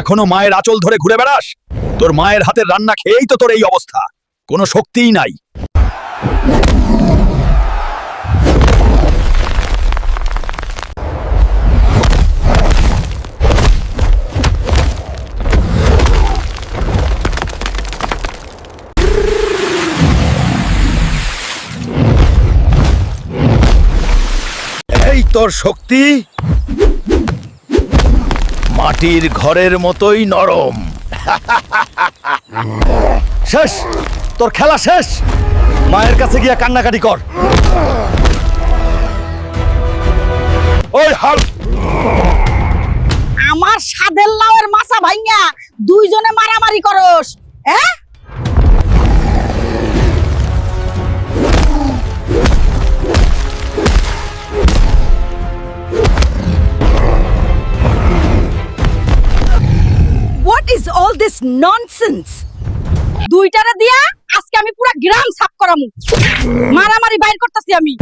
এখনও মায়ের আঁচল ধরে ঘুরে বেড়াস? তোর মায়ের হাতের রান্না খেয়েই তো তোর এই অবস্থা। কোনো শক্তিই নাই। তোর শক্তি? মাটির ঘরের মতোই নরম। শেষ! তোর খেলা শেষ! মায়ের কাছে গিয়া কান্নাকাটি কর। ওই হাল আমার সাদের লাউয়ের মাছা ভাইয়া দুইজনে মারামারি করস। ইজ অল দিস ননসেন্স দুইটারে দিয়া আজকে আমি পুরা গ্রাম সাফ করামু। মারামারি বাইর করতেছি আমি।